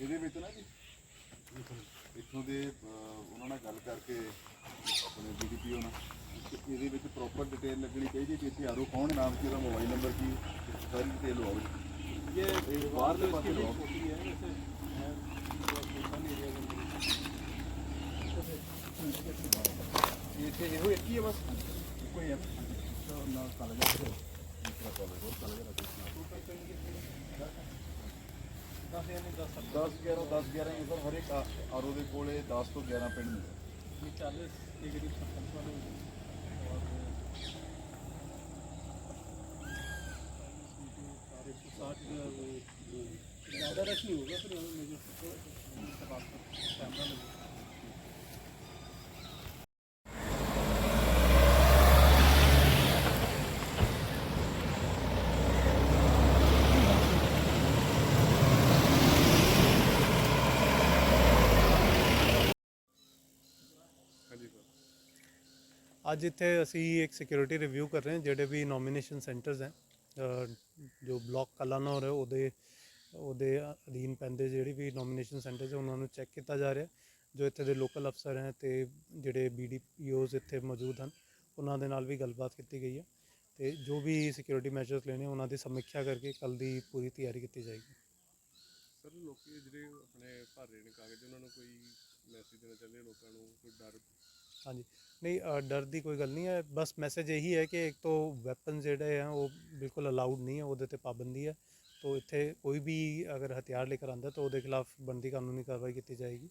ਇਹਦੇ ਵਿੱਚ ਨਾ ਜੀ ਇਥੋਂ ਦੇ ਉਹਨਾਂ ਨਾਲ ਗੱਲ ਕਰਕੇ ਆਪਣੇ ਬੀਡੀਪੀਓ ਨਾਲ ਕਿ ਇਹਦੇ ਵਿੱਚ ਪ੍ਰੋਪਰ ਡਿਟੇਲ ਲੱਗਣੀ ਚਾਹੀਦੀ ਕਿ ਇੱਥੇ ਆਰੋ ਕੌਣ ਨਾਮ ਕੀ ਉਹਦਾ ਮੋਬਾਈਲ ਨੰਬਰ ਕੀ ਸਾਰੀ ਡਿਟੇਲ ਹੋਵੇ ਇਹ ਬਾਹਰਲੇ ਪਾਸੇ ਲੋਕ ਹੈ ਇੱਥੇ ਇਹੋ ਇੱਕ ਹੀ ਆ ਬਸ ਕੋਈ ਆ ਨਾ ਕਾਲਾ ਜਾ ਕੇ ਦੂਸਰਾ ਕਾਲਾ ਜਾ ਕਾਲਾ ਜਾ ਦਸ 11 10 11 ਇਹ ਸਰ ਹਰ ਇੱਕ ਆਰੋ ਦੇ ਕੋਲੇ 10 ਤੋਂ 11 ਪਿੰਡ ਨੇ 40 ਡਿਗਰੀ ਸੰਪਰਕ ਵਾਲੇ ज़्यादा रश नहीं होगा फिर हमें मुझे कैमरा लगे ਅੱਜ ਇੱਥੇ ਅਸੀਂ ਇੱਕ ਸਿਕਿਉਰਿਟੀ ਰਿਵਿਊ ਕਰ ਰਹੇ ਹਾਂ ਜਿਹੜੇ ਵੀ ਨੋਮੀਨੇਸ਼ਨ ਸੈਂਟਰਸ ਹੈ ਅ, ਜੋ ਬਲਾਕ ਕਲਾਨੌਰ ਹੈ ਉਹਦੇ ਉਹਦੇ ਅਧੀਨ ਪੈਂਦੇ ਜਿਹੜੀ ਵੀ ਨੋਮੀਨੇਸ਼ਨ ਸੈਂਟਰਸ ਹੈ ਉਹਨਾਂ ਨੂੰ ਚੈੱਕ ਕੀਤਾ ਜਾ ਰਿਹਾ। ਜੋ ਇੱਥੇ ਦੇ ਲੋਕਲ ਅਫਸਰ ਹੈ ਤੇ ਜਿਹੜੇ ਬੀਡੀਪੀਓਜ਼ ਇੱਥੇ ਮੌਜੂਦ ਹਨ ਉਹਨਾਂ ਦੇ ਨਾਲ ਵੀ ਗੱਲਬਾਤ ਕੀਤੀ ਗਈ ਹੈ ਤੇ ਜੋ ਵੀ ਸਿਕਿਉਰਿਟੀ ਮੈਜਰਸ ਲੈਣੇ ਉਹਨਾਂ ਦੀ ਸਮੀਖਿਆ ਕਰਕੇ ਕੱਲ ਦੀ ਪੂਰੀ ਤਿਆਰੀ ਕੀਤੀ ਜਾਏਗੀ। ਸਰ ਲੋਕੀ ਜਿਹੜੇ ਆਪਣੇ ਭਰ ਰਹੇ ਨੇ ਕਾਗਜ਼ ਉਹਨਾਂ ਨੂੰ ਕੋਈ ਮੈਸੇਜ ਦੇਣਾ ਚਾਹੁੰਦੇ ਲੋਕਾਂ ਨੂੰ ਕੋਈ ਡਰ? ਹਾਂਜੀ। ਨਹੀਂ ਡਰ ਦੀ ਕੋਈ ਗੱਲ ਨਹੀਂ ਹੈ। ਬਸ ਮੈਸੇਜ ਇਹੀ ਹੈ ਕਿ ਇੱਕ ਤੋਂ ਵੈਪਨ ਜਿਹੜੇ ਆ ਉਹ ਬਿਲਕੁਲ ਅਲਾਉਡ ਨਹੀਂ ਹੈ ਉਹਦੇ ਤੇ ਪਾਬੰਦੀ ਹੈ। ਤੋ ਇੱਥੇ ਕੋਈ ਵੀ ਅਗਰ ਹਥਿਆਰ ਲੈ ਕੇ ਆਉਂਦਾ ਤਾਂ ਉਹਦੇ ਖਿਲਾਫ ਬਣਦੀ ਕਾਨੂੰਨੀ ਕਾਰਵਾਈ ਕੀਤੀ ਜਾਏਗੀ।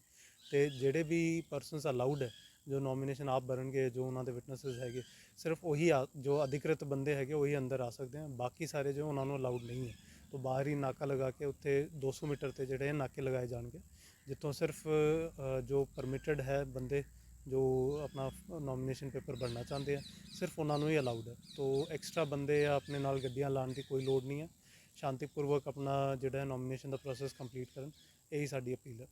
ਤੇ ਜਿਹੜੇ ਵੀ ਪਰਸਨਸ ਅਲਾਉਡ ਹੈ, ਜੋ ਨੋਮੀਨੇਸ਼ਨ ਆਪ ਭਰਨਗੇ, ਜੋ ਉਹਨਾਂ ਦੇ ਵਿਟਨੈਸਸ ਹੈਗੇ, ਸਿਰਫ ਉਹੀ ਆ- ਜੋ ਅਧਿਕ੍ਰਿਤ ਬੰਦੇ ਹੈਗੇ, ਉਹੀ ਅੰਦਰ ਆ ਸਕਦੇ ਹਨ ਬਾਕੀ ਸਾਰੇ ਜੋ ਉਹਨਾਂ ਨੂੰ ਅਲਾਉਡ ਨਹੀਂ ਹੈ, ਤੋਂ ਬਾਹਰ ਹੀ ਨਾਕਾ ਲਗਾ ਕੇ ਉੱਥੇ 200 ਮੀਟਰ ਤੇ ਜਿਹੜੇ ਨਾਕੇ ਲਗਾਏ ਜਾਣਗੇ, ਜਿੱਥੋਂ ਸਿਰਫ ਜੋ ਪਰਮਿਟਡ ਹੈ ਬੰਦੇ, ਜੋ ਆਪਣਾ ਨੋਮੀਨੇਸ਼ਨ ਪੇਪਰ ਭਰਨਾ ਚਾਹੁੰਦੇ ਆ, ਸਿਰਫ ਉਹਨਾਂ ਨੂੰ ਹੀ ਅਲਾਉਡ ਹੈ। ਤੋ ਐਕਸਟਰਾ ਬੰਦੇ ਆਪਣੇ ਨਾਲ ਗੱਡੀਆਂ ਲਾਉਣ ਦੀ ਕੋਈ ਲੋੜ ਨਹੀਂ ਹੈ। ਸ਼ਾਂਤੀਪੂਰਵਕ ਆਪਣਾ ਜਿਹੜਾ ਨੋਮੀਨੇਸ਼ਨ ਦਾ ਪ੍ਰੋਸੈਸ ਕੰਪਲੀਟ ਕਰਨ ਇਹੀ ਸਾਡੀ ਅਪੀਲ ਹੈ।